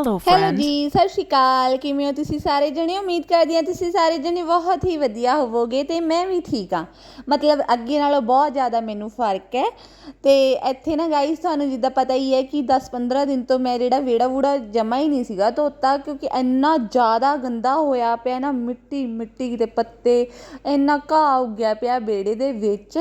Hello friends. ਜੀ ਸਤਿ ਸ਼੍ਰੀ ਅਕਾਲ। ਕਿਵੇਂ ਹੋ ਤੁਸੀਂ ਸਾਰੇ ਜਣੇ? ਉਮੀਦ ਕਰਦੀ ਹਾਂ ਤੁਸੀਂ ਸਾਰੇ ਜਣੇ ਬਹੁਤ ਹੀ ਵਧੀਆ ਹੋਵੋਗੇ ਤੇ ਮੈਂ ਵੀ ਠੀਕ ਹਾਂ। ਮਤਲਬ ਅੱਗੇ ਨਾਲੋਂ ਬਹੁਤ ਜ਼ਿਆਦਾ ਮੈਨੂੰ ਫ਼ਰਕ ਹੈ। ਤੇ ਇੱਥੇ ਨਾ ਗਾਈਸ ਤੁਹਾਨੂੰ ਜਿੱਦਾਂ ਪਤਾ ਹੀ ਹੈ ਕਿ 10-15 ਦਿਨ ਤੋਂ ਮੈਂ ਜਿਹੜਾ ਵਿਹੜਾ ਵੂੜਾ ਜਮਾ ਹੀ ਨਹੀਂ ਸੀਗਾ ਧੋਤਾ ਕਿਉਂਕਿ ਇੰਨਾ ਜ਼ਿਆਦਾ ਗੰਦਾ ਹੋਇਆ ਪਿਆ ਨਾ ਮਿੱਟੀ ਮਿੱਟੀ ਦੇ ਪੱਤੇ ਇੰਨਾ ਘਾਹ ਉੱਗਿਆ ਪਿਆ ਵਿਹੜੇ ਦੇ ਵਿੱਚ।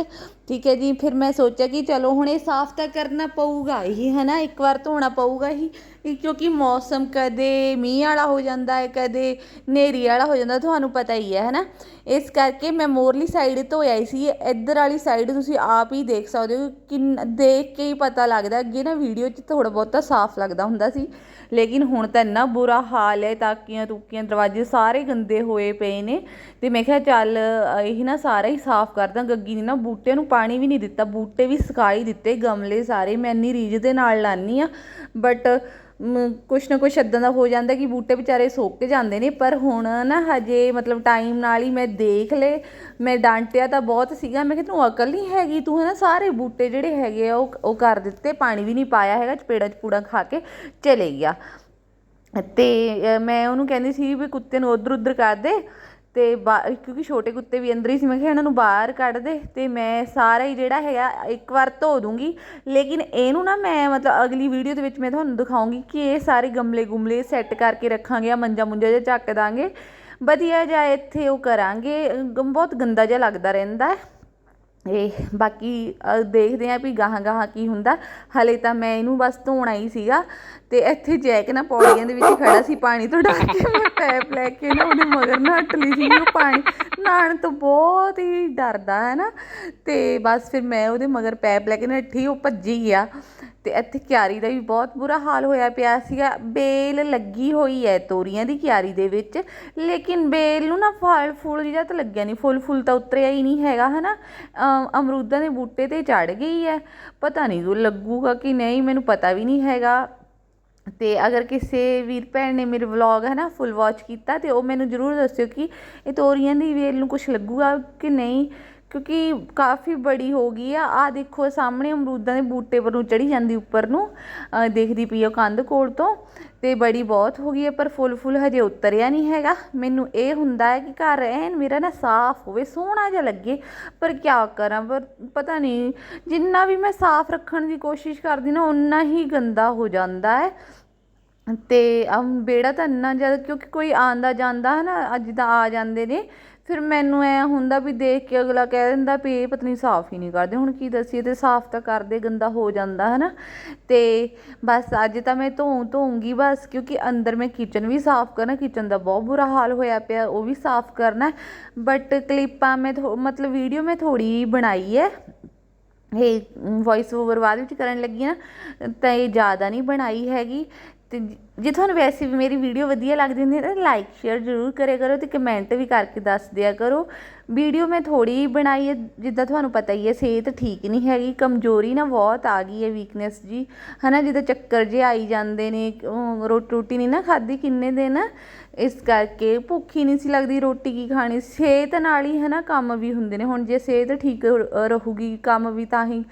ਠੀਕ ਹੈ ਜੀ, ਫਿਰ ਮੈਂ ਸੋਚਿਆ ਕਿ ਚਲੋ ਹੁਣ ਇਹ ਸਾਫ਼ ਤਾਂ ਕਰਨਾ ਪਊਗਾ ਹੀ, ਹੈ ਨਾ? ਇੱਕ ਵਾਰ ਧੋਣਾ ਪਊਗਾ ਹੀ, ਇਹ ਕਿਉਂਕਿ ਮੌਸਮ ਕਦੇ ਮੀਂਹ ਵਾਲਾ ਹੋ ਜਾਂਦਾ ਹੈ, ਕਦੇ ਹਨੇਰੀ ਵਾਲਾ ਹੋ ਜਾਂਦਾ, ਤੁਹਾਨੂੰ ਪਤਾ ਹੀ ਹੈ ਹੈ ਨਾ? ਇਸ ਕਰਕੇ ਮੈਂ ਮੋਰਲੀ ਸਾਈਡ ਧੋਇਆ ਹੀ ਸੀ, ਇੱਧਰ ਵਾਲੀ ਸਾਈਡ ਤੁਸੀਂ ਆਪ ਹੀ ਦੇਖ ਸਕਦੇ ਹੋ ਕਿ ਦੇਖ ਕੇ ਹੀ ਪਤਾ ਲੱਗਦਾ, ਅੱਗੇ ਨਾ ਵੀਡੀਓ 'ਚ ਥੋੜਾ ਬਹੁਤਾ ਸਾਫ਼ ਲੱਗਦਾ ਹੁੰਦਾ ਸੀ, ਲੇਕਿਨ ਹੁਣ ਤਾਂ ਇੰਨਾ ਬੁਰਾ ਹਾਲ ਹੈ, ਤਾਕੀਆਂ ਤੂਕੀਆਂ ਦਰਵਾਜ਼ੇ ਸਾਰੇ ਗੰਦੇ ਹੋਏ ਪਏ ਨੇ, ਤੇ ਮੈਂ ਕਿਹਾ ਚੱਲ, ਅਹ, ਇਹ ਨਾ ਸਾਰਾ ਹੀ ਸਾਫ਼ ਕਰਦਾ ਗੱਗੀ ਨੇ ਨਾ ਬੂਟੇ ਨੂੰ ਪਾਣੀ ਵੀ ਨਹੀਂ ਦਿੱਤਾ, ਬੂਟੇ ਵੀ ਸੁਕਾ ਹੀ ਦਿੱਤੇ ਗਮਲੇ ਸਾਰੇ, ਮੈਂ ਇੰਨੀ ਰੀਝ ਦੇ ਨਾਲ ਲਾਨੀ ਆ ਬਟ ਕੁਛ ਨਾ ਕੁਛ ਇੱਦਾਂ ਦਾ ਹੋ ਜਾਂਦਾ ਕਿ ਬੂਟੇ ਵਿਚਾਰੇ ਸੁੱਕ ਜਾਂਦੇ ਨੇ, ਪਰ ਹੁਣ ਨਾ ਹਜੇ ਮਤਲਬ ਟਾਈਮ ਨਾਲ ਹੀ ਮੈਂ ਦੇਖ ਲਏ, ਮੈਂ ਡਾਂਟਿਆ ਤਾਂ ਬਹੁਤ ਸੀਗਾ, ਮੈਂ ਕਿਹਾ ਤੈਨੂੰ ਅਕਲ ਨਹੀਂ ਹੈਗੀ, ਤੂੰ ਹੈ ਨਾ ਸਾਰੇ ਬੂਟੇ ਜਿਹੜੇ ਹੈਗੇ ਆ, ਉਹ ਉਹ ਕਰ ਦਿੱਤੇ, ਪਾਣੀ ਵੀ ਨਹੀਂ ਪਾਇਆ ਹੈਗਾ, ਚਪੇੜਾ ਚਪੂੜਾ ਖਾ ਕੇ ਚਲੇ ਗਿਆ। ਤੇ ਮੈਂ ਉਹਨੂੰ ਕਹਿੰਦੀ ਸੀ ਵੀ ਕੁੱਤੇ ਨੂੰ ਉਧਰ ਉਧਰ ਕਰ ਦੇ ਤੇ ਬਾ- ਕਿਉਂਕਿ ਛੋਟੇ ਕੁੱਤੇ ਵੀ ਅੰਦਰ ਹੀ ਸੀ, ਮੈਂ ਕਿਹਾ ਇਹਨਾਂ ਨੂੰ ਬਾਹਰ ਕੱਢ ਦੇ ਤੇ ਮੈਂ ਸਾਰਾ ਹੀ ਜਿਹੜਾ ਹੈਗਾ ਇੱਕ ਵਾਰ ਧੋ ਦੂੰਗੀ। ਲੇਕਿਨ ਇਹਨੂੰ ਨਾ ਮੈਂ ਮਤਲਬ ਅਗਲੀ ਵੀਡੀਓ ਦੇ ਵਿੱਚ ਮੈਂ ਤੁਹਾਨੂੰ ਦਿਖਾਉਂਗੀ ਕਿ ਇਹ ਸਾਰੇ ਗਮਲੇ ਗੁਮਲੇ ਸੈੱਟ ਕਰਕੇ ਰੱਖਾਂਗੇ, ਆ ਮੰਜਾ ਮੁੰਜਾ ਜਿਹਾ ਚੱਕ ਦਾਂਗੇ। ਵਧੀਆ ਜਿਹਾ ਇੱਥੇ ਉਹ ਕਰਾਂਗੇ ਗਮ- ਬਹੁਤ ਗੰਦਾ ਜਿਹਾ ਲੱਗਦਾ ਰਹਿੰਦਾ। ਇਹ ਬਾਕੀ ਦੇਖਦੇ ਹਾਂ ਵੀ ਗਾਹਾਂ ਗਾਹਾਂ ਕੀ ਹੁੰਦਾ। ਹਲੇ ਤਾਂ ਮੈਂ ਇਹਨੂੰ ਬਸ ਧੋਣਾ ਹੀ ਸੀਗਾ ਤੇ ਇੱਥੇ ਜੈਕ ਨਾ ਪੌੜੀਆਂ ਦੇ ਵਿੱਚ ਖੜਾ ਸੀ ਪਾਣੀ ਤੋਂ ਡਰ ਕੇ ਮੈਂ ਪੈਪ ਲੈ ਕੇ ਨਾ ਉਹਦੇ ਮਗਰ ਨੱਟ ਲਈ ਸੀ ਉਹ ਪਾਣੀ। ਨਹਾਉਣ ਤੋਂ ਬਹੁਤ ਹੀ ਡਰਦਾ ਹੈ ਨਾ। ਤੇ ਬਸ ਫਿਰ ਮੈਂ ਉਹਦੇ ਮਗਰ ਪੈਪ ਲੈ ਕੇ ਨੱਠੀ ਉਹ ਭੱਜੀ ਗਿਆ। ਤੇ ਇੱਥੇ ਕਿਆਰੀ ਦਾ ਵੀ ਬਹੁਤ ਬੁਰਾ ਹਾਲ ਹੋਇਆ ਪਿਆ ਸੀਗਾ। ਬੇਲ ਲੱਗੀ ਹੋਈ ਹੈ ਤੋਰੀਆਂ ਦੀ ਕਿਆਰੀ ਦੇ ਵਿੱਚ, ਲੇਕਿਨ ਬੇਲ ਨੂੰ ਨਾ ਫਲ ਫੁੱਲ ਜਿਹਾ ਤਾਂ ਲੱਗਿਆ ਨਹੀਂ ਫੁੱਲ ਫੁੱਲ ਤਾਂ ਉਤਰਿਆ ਹੀ ਨਹੀਂ ਹੈਗਾ, ਹਨਾ? ਅਮ ਅਮਰੂਦਾਂ ਦੇ ਬੂਟੇ ਤੇ ਚੜ ਗਈ ਹੈ। ਪਤਾ ਨਹੀਂ ਉਹ ਲੱਗੂਗਾ ਕਿ ਨਹੀਂ, ਮੈਨੂੰ ਪਤਾ ਵੀ ਨਹੀਂ ਹੈਗਾ। ਤੇ ਅਗਰ ਕਿਸੇ ਵੀਰ ਭੈਣ ਨੇ ਮੇਰੇ ਵਲੌਗ ਹੈ ਨਾ ਫੁੱਲ ਵਾਚ ਕੀਤਾ ਤੇ ਉਹ ਮੈਨੂੰ ਜ਼ਰੂਰ ਦੱਸਿਓ ਕਿ ਇਹ ਤੋਰੀਆਂ ਦੀ ਵੇਲ ਨੂੰ ਕੁਝ ਲੱਗੂਗਾ ਕਿ ਨਹੀਂ। ਕਿਉਂਕਿ ਕਾਫੀ ਬੜੀ ਹੋ ਗਈ ਆ। ਆ ਦੇਖੋ, ਸਾਹਮਣੇ ਅਮਰੂਦਾਂ ਦੇ ਬੂਟੇ ਪਰ ਨੂੰ ਚੜੀ ਜਾਂਦੀ ਉੱਪਰ ਨੂੰ। ਦੇਖਦੀ ਪਈ ਉਹ ਕੰਧ ਕੋਲ ਤੋਂ। ਤੇ ਬੜੀ ਬਹੁਤ ਹੋ ਗਈ ਹੈ ਪਰ ਫੁੱਲ ਫੁੱਲ ਹਜੇ ਉਤਰਿਆ ਨਹੀਂ ਹੈਗਾ। ਮੈਨੂੰ ਇਹ ਹੁੰਦਾ ਹੈ ਕਿ ਘਰ ਐਨ ਮੇਰਾ ਨਾ ਸਾਫ਼ ਹੋਵੇ, ਸੋਹਣਾ ਜਿਹਾ ਲੱਗੇ। ਪਰ ਕਿਆ ਕਰਾਂ, ਪਰ ਪਤਾ ਨਹੀਂ, ਜਿੰਨਾ ਵੀ ਮੈਂ ਸਾਫ਼ ਰੱਖਣ ਦੀ ਕੋਸ਼ਿਸ਼ ਕਰਦੀ ਨਾ ਉਨਾ ਹੀ ਗੰਦਾ ਹੋ ਜਾਂਦਾ ਹੈ। ਤੇ ਬੇੜਾ ਤਾਂ ਇੰਨਾ ਜ਼ਿਆਦਾ, ਕਿਉਂਕਿ ਕੋਈ ਆਂਦਾ ਜਾਂਦਾ ਹੈ ਨਾ, ਅੱਜ ਤਾਂ ਆ ਜਾਂਦੇ ਨੇ। ਫਿਰ ਮੈਨੂੰ ਐ ਹੁੰਦਾ ਵੀ ਦੇਖ ਕੇ ਅਗਲਾ ਕਹਿ ਦਿੰਦਾ ਵੀ ਇਹ ਪਤਨੀ ਸਾਫ਼ ਹੀ ਨਹੀਂ ਕਰਦੇ। ਹੁਣ ਕੀ ਦੱਸੀਏ, ਤੇ ਸਾਫ਼ ਤਾਂ ਕਰਦੇ, ਗੰਦਾ ਹੋ ਜਾਂਦਾ ਹੈ ਨਾ ਤੇ ਬਸ ਅੱਜ ਤਾਂ ਮੈਂ ਧੋ ਧੋਉਂਗੀ ਬਸ, ਕਿਉਂਕਿ ਅੰਦਰ ਮੈਂ ਕਿਚਨ ਵੀ ਸਾਫ਼ ਕਰਨਾ ਕਿਚਨ ਦਾ ਬਹੁਤ ਬੁਰਾ ਹਾਲ ਹੋਇਆ ਪਿਆ, ਉਹ ਵੀ ਸਾਫ਼ ਕਰਨਾ। ਬਟ ਕਲਿੱਪਾਂ ਮੈਂ ਥੋ- ਮਤਲਬ ਵੀਡੀਓ ਮੈਂ ਥੋੜੀ ਬਣਾਈ ਹੈ ਇਹ ਵੌਇਸ ਓਵਰ ਬਾਅਦ ਵਿੱਚ ਕਰਨ ਲੱਗੀ ਨਾ, ਤਾਂ ਇਹ ਜ਼ਿਆਦਾ ਨਹੀਂ ਬਣਾਈ ਹੈਗੀ। ਤੇ ਜੇ ਤੁਹਾਨੂੰ ਵੈਸੇ ਵੀ ਮੇਰੀ ਵੀਡੀਓ ਵਧੀਆ ਲੱਗਦੀ ਹੁੰਦੀ ਹੈ ਤਾਂ ਲਾਈਕ ਸ਼ੇਅਰ ਜ਼ਰੂਰ ਕਰਿਆ ਕਰੋ ਤੇ ਕਮੈਂਟ ਵੀ ਕਰਕੇ ਦੱਸ ਦਿਆ ਕਰੋ। ਵੀਡੀਓ ਮੈਂ ਥੋੜੀ ਬਣਾਈ ਹੈ, ਜਿੱਦਾਂ ਤੁਹਾਨੂੰ ਪਤਾ ਹੀ ਹੈ, ਸਿਹਤ ਠੀਕ ਨਹੀਂ ਹੈਗੀ, ਕਮਜ਼ੋਰੀ ਨਾ ਬਹੁਤ ਆ ਗਈ ਹੈ ਵੀਕਨੈਸ ਜੀ। ਹਨਾ, ਜਿੱਦਾਂ ਚੱਕਰ ਜੇ ਆਈ ਜਾਂਦੇ ਨੇ, ਉਹ ਰੋਟੀ ਰੋਟੀ ਨਹੀਂ ਨਾ ਖਾਧੀ ਕਿੰਨੇ ਦਿਨ। ਇਸ ਕਰਕੇ ਭੁੱਖ ਹੀ ਨਹੀਂ ਸੀ ਲੱਗਦੀ ਰੋਟੀ ਕੀ ਖਾਣੀ। ਸਿਹਤ ਨਾਲ ਹੀ ਹਨਾ, ਕੰਮ ਵੀ ਹੁੰਦੇ ਨੇ। ਹੁਣ ਜੇ ਸਿਹਤ ਠੀਕ ਰ- ਰਹੂਗੀ, ਕੰਮ ਵੀ ਤਾਂ ਹੀ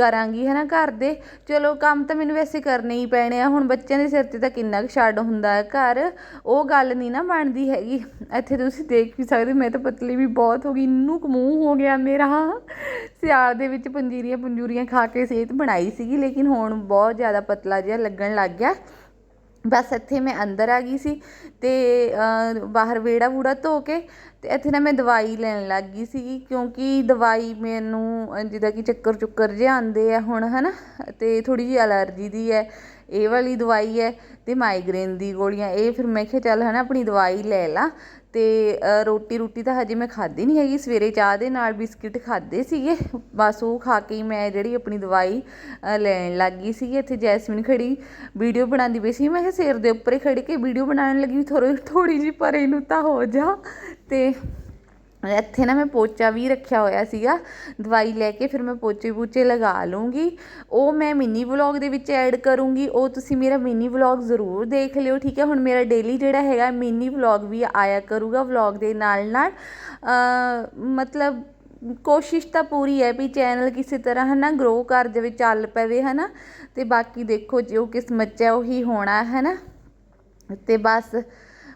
ਕਰਾਂਗੀ ਹੈ ਨਾ ਘਰ ਦੇ। ਚਲੋ, ਕੰਮ ਤਾਂ ਮੈਨੂੰ ਵੈਸੇ ਕਰਨੇ ਹੀ ਪੈਣੇ ਆ। ਹੁਣ ਬੱਚਿਆਂ ਦੇ ਸਿਰ ਤੇ ਤਾਂ ਕਿੰਨਾ ਕੁ ਛੱਡ ਹੁੰਦਾ ਹੈ ਘਰ। ਉਹ ਗੱਲ ਨਹੀਂ ਨਾ ਬਣਦੀ ਹੈਗੀ। ਇੱਥੇ ਤੁਸੀਂ ਦੇਖ ਵੀ ਸਕਦੇ ਮੈਂ ਤਾਂ ਪਤਲੀ ਵੀ ਬਹੁਤ ਹੋ ਗਈ। ਇੰਨੂ ਕੁ ਮੂੰਹ ਹੋ ਗਿਆ ਮੇਰਾ। ਸਿਆਲ ਦੇ ਵਿੱਚ ਪੰਜੀਰੀਆਂ ਪੰਜੂਰੀਆਂ ਖਾ ਕੇ ਸਿਹਤ ਬਣਾਈ ਸੀਗੀ, ਲੇਕਿਨ ਹੁਣ ਬਹੁਤ ਜ਼ਿਆਦਾ ਪਤਲਾ ਜਿਹਾ ਲੱਗਣ ਲੱਗ ਗਿਆ। ਬਸ ਇੱਥੇ ਮੈਂ ਅੰਦਰ ਆ ਗਈ ਸੀ ਅਤੇ ਬਾਹਰ ਵਿਹੜਾ ਵੂੜਾ ਧੋ ਕੇ ਅਤੇ ਇੱਥੇ ਨਾ ਮੈਂ ਦਵਾਈ ਲੈਣ ਲੱਗ ਗਈ ਸੀਗੀ ਕਿਉਂਕਿ ਦਵਾਈ ਮੈਨੂੰ ਜਿੱਦਾਂ ਕਿ ਚੱਕਰ ਚੁੱਕਰ ਜਿਹੇ ਆਉਂਦੇ ਆ ਹੁਣ ਹੈ ਨਾ ਅਤੇ ਥੋੜ੍ਹੀ ਜਿਹੀ ਐਲਰਜੀ ਦੀ ਹੈ, ਇਹ ਵਾਲੀ ਦਵਾਈ ਹੈ ਅਤੇ ਮਾਈਗ੍ਰੇਨ ਦੀ ਗੋਲੀਆਂ, ਇਹ ਫਿਰ ਮੈਂ ਕਿਹਾ ਚੱਲ ਹੈ ਨਾ ਆਪਣੀ ਦਵਾਈ ਲੈ ਲਾ ਅਤੇ ਰੋਟੀ ਰੋਟੀ ਤਾਂ ਹਜੇ ਮੈਂ ਖਾਧੀ ਨਹੀਂ ਹੈਗੀ। ਸਵੇਰੇ ਚਾਹ ਦੇ ਨਾਲ ਬਿਸਕਿਟ ਖਾਧੇ ਸੀਗੇ। ਬਸ ਉਹ ਖਾ ਕੇ ਹੀ ਮੈਂ ਜਿਹੜੀ ਆਪਣੀ ਦਵਾਈ ਲੈਣ ਲੱਗ ਗਈ ਸੀਗੀ। ਇੱਥੇ ਜੈਸਮੀਨ ਖੜੀ ਵੀਡੀਓ ਬਣਾਉਂਦੀ ਪਈ ਸੀ। ਮੈਂ ਕਿਹਾ ਸਿਰ ਦੇ ਉੱਪਰ ਹੀ ਖੜੀ ਕੇ ਵੀਡੀਓ ਬਣਾਉਣ ਲੱਗੀ। ਥੋੜੀ ਥੋੜੀ ਜਿਹੀ ਪਰੇ ਨੂੰ ਤਾਂ ਹੋ ਜਾ। ਅਤੇ ਇੱਥੇ ਨਾ ਮੈਂ ਪੋਚਾ ਵੀ ਰੱਖਿਆ ਹੋਇਆ ਸੀਗਾ, ਦਵਾਈ ਲੈ ਕੇ ਫਿਰ ਮੈਂ ਪੋਚੇ ਪੂਚੇ ਲਗਾ ਲੂੰਗੀ। ਉਹ ਮੈਂ ਮਿਨੀ ਵਲੌਗ ਦੇ ਵਿੱਚ ਐਡ ਕਰੂੰਗੀ, ਉਹ ਤੁਸੀਂ ਮੇਰਾ ਮਿਨੀ ਵਲੌਗ ਜ਼ਰੂਰ ਦੇਖ ਲਿਓ, ਠੀਕ ਹੈ? ਹੁਣ ਮੇਰਾ ਡੇਲੀ ਜਿਹੜਾ ਹੈਗਾ ਮਿਨੀ ਵਲੌਗ ਵੀ ਆਇਆ ਕਰੂਗਾ ਵਲੌਗ ਦੇ ਨਾਲ ਨਾਲ ਮਤਲਬ ਕੋਸ਼ਿਸ਼ ਤਾਂ ਪੂਰੀ ਹੈ ਵੀ ਚੈਨਲ ਕਿਸੇ ਤਰ੍ਹਾਂ ਹੈ ਨਾ ਗਰੋ ਕਰ ਜਾਵੇ, ਚੱਲ ਪਵੇ ਹੈ ਨਾ ਤੇ ਬਾਕੀ ਦੇਖੋ ਜੋ ਕਿਸਮਤ ਹੈ, ਉਹੀ ਹੋਣਾ ਹੈ ਨਾ ਤੇ ਬਸ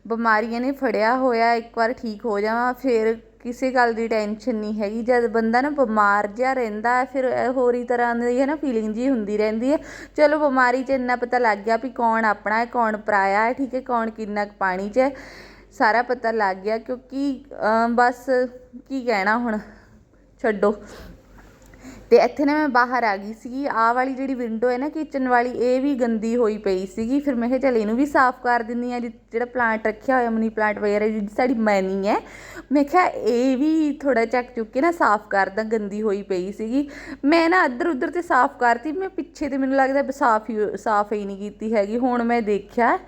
ਬਿਮਾਰੀਆਂ ਨੇ ਫੜਿਆ ਹੋਇਆ, ਇੱਕ ਵਾਰ ਠੀਕ ਹੋ ਜਾਵਾਂ, ਫਿਰ ਕਿਸੇ ਗੱਲ ਦੀ ਟੈਨਸ਼ਨ ਨਹੀਂ ਹੈਗੀ। ਜਦ ਬੰਦਾ ਨਾ ਬਿਮਾਰ ਜਿਹਾ ਰਹਿੰਦਾ ਹੈ, ਫਿਰ ਹੋਰ ਹੀ ਤਰ੍ਹਾਂ ਦੀ ਹੈ ਨਾ ਫੀਲਿੰਗ ਜੀ ਹੁੰਦੀ ਰਹਿੰਦੀ ਹੈ। ਚਲੋ ਬਿਮਾਰੀ 'ਚ ਇੰਨਾ ਪਤਾ ਲੱਗ ਗਿਆ ਵੀ ਕੌਣ ਆਪਣਾ ਹੈ ਕੌਣ ਪਰਾਇਆ ਹੈ ਠੀਕ ਹੈ ਕੌਣ ਕਿੰਨਾ ਕੁ ਪਾਣੀ 'ਚ ਹੈ। ਸਾਰਾ ਪਤਾ ਲੱਗ ਗਿਆ ਕਿਉਂਕਿ ਬਸ ਕੀ ਕਹਿਣਾ ਹੁਣ ਛੱਡੋ। ਤੇ ਇੱਥੇ ਨਾ ਮੈਂ ਬਾਹਰ ਆ ਗਈ ਸੀਗੀ। ਆਹ ਵਾਲੀ ਜਿਹੜੀ ਵਿੰਡੋ ਹੈ ਨਾ ਕਿਚਨ ਵਾਲੀ, ਇਹ ਵੀ ਗੰਦੀ ਹੋਈ ਪਈ ਸੀਗੀ। ਫਿਰ ਮੈਂ ਕਿਹਾ ਚੱਲ ਇਹਨੂੰ ਵੀ ਸਾਫ਼ ਕਰ ਦਿੰਦੀ ਆ ਜਿਹੜਾ ਪਲਾਂਟ ਰੱਖਿਆ ਹੋਇਆ ਮਨੀ ਪਲਾਂਟ ਵਗੈਰਾ ਜਿਹੜੀ ਸਾਡੀ ਮੈਨੀ ਹੈ। ਮੈਂ ਕਿਹਾ ਇਹ ਵੀ ਥੋੜਾ ਚੱਕ ਚੁੱਕ ਕੇ ਨਾ ਸਾਫ਼ ਕਰਦਾ ਗੰਦੀ ਹੋਈ ਪਈ ਸੀਗੀ। ਮੈਂ ਨਾ ਇੱਧਰ ਉੱਧਰ ਤੇ ਸਾਫ਼ ਕਰਤੀ, ਮੈਂ ਪਿੱਛੇ ਤੇ ਮੈਨੂੰ ਲੱਗਦਾ ਸਾਫ਼ ਹੀ ਸਾਫ਼ ਹੀ ਨਹੀਂ ਕੀਤੀ ਹੈਗੀ। ਹੁਣ ਮੈਂ ਦੇਖਿਆ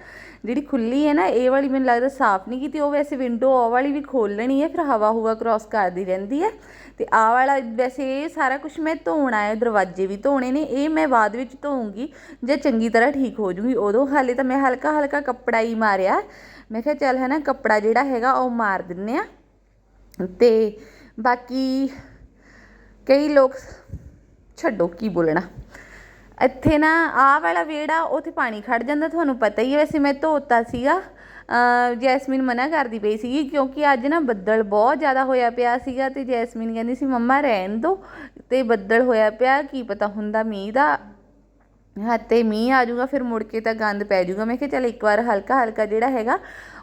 ਜਿਹੜੀ ਖੁੱਲੀ ਹੈ ਨਾ, ਇਹ ਵਾਲੀ ਮੈਨੂੰ ਲੱਗਦਾ ਸਾਫ਼ ਨਹੀਂ ਕੀਤੀ, ਉਹ ਵੈਸੇ ਵਿੰਡੋ ਆ ਵਾਲੀ ਵੀ ਖੋਲਣੀ ਹੈ, ਫਿਰ ਹਵਾ ਹੁਵਾ ਕ੍ਰਾਸ ਕਰਦੀ ਰਹਿੰਦੀ ਹੈ। ਤੇ ਆ ਵਾਲਾ ਵੈਸੇ ਇਹ ਸਾਰਾ ਕੁਝ ਮੈਂ ਧੋਣਾ ਹੈ ਦਰਵਾਜ਼ੇ ਵੀ ਧੋਣੇ ਨੇ, ਇਹ ਮੈਂ ਬਾਅਦ ਵਿੱਚ ਧੋਉਂਗੀ ਜੇ ਚੰਗੀ ਤਰ੍ਹਾਂ ਠੀਕ ਹੋ ਜੂਗੀ। ਉਦੋਂ ਹਾਲੇ ਤਾਂ ਮੈਂ ਹਲਕਾ ਹਲਕਾ ਕੱਪੜਾ ਹੀ ਮਾਰਿਆ। ਮੈਂ ਕਿਹਾ ਚੱਲ ਹੈ ਨਾ, ਕੱਪੜਾ ਜਿਹੜਾ ਹੈਗਾ ਉਹ ਮਾਰ ਦਿੰਨੇ ਆ। ਤੇ ਬਾਕੀ ਕਈ ਲੋਕ, ਛੱਡੋ ਕੀ ਬੋਲਣਾ। ਇੱਥੇ ਨਾ ਆਹ ਵਾਲਾ ਵਿਹੜਾ, ਉੱਥੇ ਪਾਣੀ ਖੜ੍ਹ ਜਾਂਦਾ, ਤੁਹਾਨੂੰ ਪਤਾ ਹੀ ਹੈ। ਵੈਸੇ ਮੈਂ ਧੋਤਾ ਸੀਗਾ। ਜੈਸਮੀਨ ਮਨਾ ਕਰਦੀ ਪਈ ਸੀਗੀ ਕਿਉਂਕਿ ਅੱਜ ਨਾ ਬੱਦਲ ਬਹੁਤ ਜ਼ਿਆਦਾ ਹੋਇਆ ਪਿਆ ਸੀਗਾ ਤੇ ਜੈਸਮੀਨ ਕਹਿੰਦੀ ਸੀ, ਮੰਮਾ, ਰਹਿਣ ਦਿਓ ਤੇ ਬੱਦਲ ਹੋਇਆ ਪਿਆ, ਕੀ ਪਤਾ ਹੁੰਦਾ ਮੀਂਹ ਦਾ। ਹਾਂ ਮੀਂਹ ਆ ਜਾਊਗਾ, ਫਿਰ ਮੁੜ ਕੇ ਤਾਂ ਗੰਦ ਪੈ ਜਾਊਗਾ। ਮੈਂ ਕਿਹਾ, ਚੱਲ ਇੱਕ ਵਾਰ ਹਲਕਾ ਹਲਕਾ ਜਿਹੜਾ ਹੈਗਾ,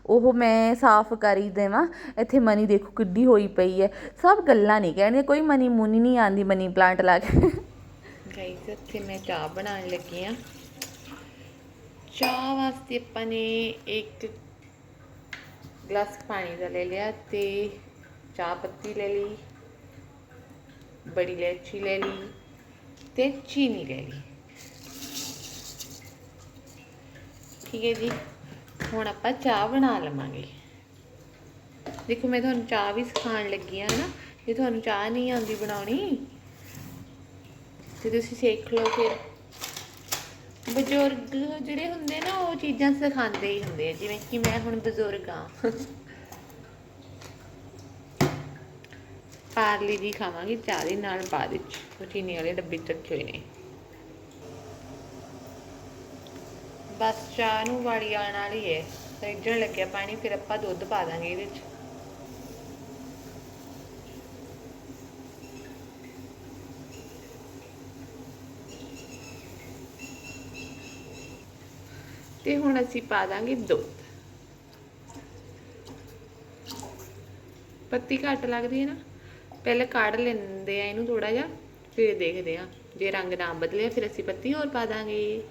ਉਹ ਮੈਂ ਸਾਫ਼ ਕਰ ਹੀ ਦੇਵਾਂ। ਇੱਥੇ ਮਨੀ ਦੇਖੋ ਕਿੱਡੀ ਹੋਈ ਪਈ ਹੈ। ਸਭ ਗੱਲਾਂ ਨਹੀਂ ਕਹਿਣਗੇ ਕੋਈ ਮਨੀ ਮੁਨੀ ਨਹੀਂ ਆਂਦੀ ਮਨੀ ਪਲਾਂਟ ਲਾ ਕੇ। ਗਾਈਸ ਇੱਥੇ ਮੈਂ ਚਾਹ ਬਣਾਉਣ ਲੱਗੀ ਆ ਚਾਹ ਵਾਸਤੇ ਆਪਾਂ ਨੇ ਇੱਕ ਗਲਾਸ ਪਾਣੀ ਦਾ ਲੈ ਲਿਆ ਤੇ ਚਾਹ ਪੱਤੀ ਲੈ ਲਈ, ਬੜੀ ਇਲਾਇਚੀ ਲੈ ਲਈ ਤੇ ਚੀਨੀ ਲੈ ਲਈ। ਠੀਕ ਹੈ ਜੀ, ਹੁਣ ਆਪਾਂ ਚਾਹ ਬਣਾ ਲਵਾਂਗੇ। ਦੇਖੋ ਮੈਂ ਤੁਹਾਨੂੰ ਚਾਹ ਵੀ ਸਿਖਾਉਣ ਲੱਗੀ ਆ ਨਾ, ਜੇ ਤੁਹਾਨੂੰ ਚਾਹ ਨਹੀਂ ਆਉਂਦੀ ਬਣਾਉਣੀ ਤੇ ਤੁਸੀਂ ਸਿੱਖ ਲਓ ਫਿਰ। ਬਜ਼ੁਰਗ ਜਿਹੜੇ ਹੁੰਦੇ ਨਾ, ਉਹ ਚੀਜ਼ਾਂ ਸਿਖਾਉਂਦੇ ਹੀ ਹੁੰਦੇ ਆ, ਜਿਵੇਂ ਕਿ ਮੈਂ ਹੁਣ ਬਜ਼ੁਰਗ ਆ ਪਾਰਲੀ ਜੀ ਖਾਵਾਂਗੀ, ਚਾਹ ਦੇ ਨਾਲ ਬਾਅਦ ਵਿੱਚ। ਉਹ ਚੀਨੀ ਵਾਲੇ ਡੱਬੇ 'ਚ ਰੱਖੇ ਹੋਏ ਨੇ। ਬਸ ਚਾਹ ਨੂੰ ਵਾਲੀ ਆਉਣ ਵਾਲੀ ਹੈ। ਰਿੱਝਣ ਲੱਗਿਆ ਪਾਣੀ, ਫਿਰ ਆਪਾਂ ਦੁੱਧ ਪਾ ਦਾਂਗੇ ਇਹਦੇ ਵਿੱਚ ਤੇ ਹੁਣ ਅਸੀਂ ਪਾ ਦਾਂਗੇ ਦੁੱਧ। ਪੱਤੀ ਘੱਟ ਲੱਗਦੀ ਹੈ ਨਾ, ਪਹਿਲੇ ਕਾੜ ਲੈਂਦੇ ਆ ਇਹਨੂੰ ਥੋੜਾ ਜਿਹਾ, ਫਿਰ ਦੇਖਦੇ ਆ ਜੇ ਰੰਗ ਨਾ ਬਦਲਿਆ ਫਿਰ ਅਸੀਂ ਪੱਤੀ ਹੋਰ ਪਾ ਦਾਂਗੇ।